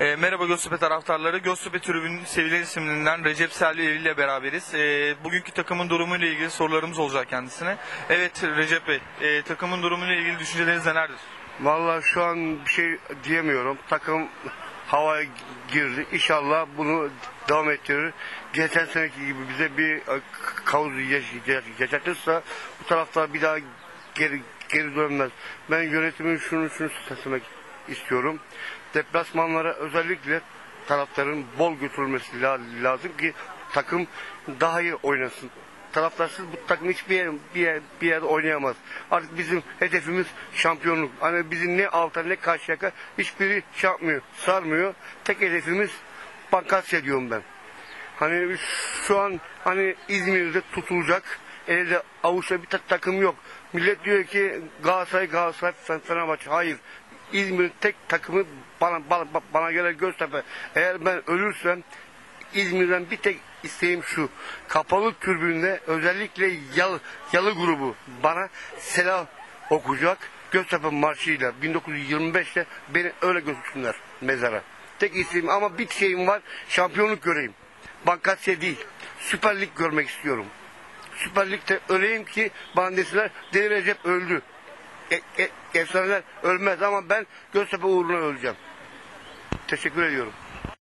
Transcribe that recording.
E, merhaba Göztepe taraftarları. Göztepe tribünün sevilen isimlerinden Recep Selvi ile beraberiz. E, bugünkü takımın durumuyla ilgili sorularımız olacak kendisine. Evet Recep Bey, e, takımın durumuyla ilgili düşünceleriniz nelerdir? Vallahi şu an bir şey diyemiyorum. Takım havaya girdi. İnşallah bunu devam ettirir. Geçen seneki gibi bize bir e, kavuz yaş- yaş- yaşatırsa bu taraftar bir daha geri geri dönmez. Ben yönetimin şunu şunu söylemek istiyorum. Deplasmanlara özellikle taraftarın bol götürülmesi la- lazım ki takım daha iyi oynasın. Taraftarsız bu takım hiçbir yer, bir, yer, bir yerde oynayamaz. Artık bizim hedefimiz şampiyonluk. Hani bizim ne alta ne karşıyaka hiçbiri şey yapmıyor, sarmıyor. Tek hedefimiz Bankasya diyorum ben. Hani şu an hani İzmir'de tutulacak. Elde avuçta bir ta- takım yok. Millet diyor ki Galatasaray, Galatasaray, Fen- Fenerbahçe. Hayır. İzmir'in tek takımı bana, bana, bana göre Göztepe. Eğer ben ölürsem İzmir'den bir tek isteğim şu. Kapalı türbünde özellikle yalı, yalı grubu bana selam okuyacak. Göztepe marşıyla 1925'te beni öyle götürsünler mezara. Tek isteğim ama bir şeyim var. Şampiyonluk göreyim. Bankasya değil. Süper Lig görmek istiyorum. Süper Lig'de öleyim ki bana desinler Deli Recep öldü. E, e, efsaneler ölmez ama ben Göztepe uğruna öleceğim. Teşekkür ediyorum.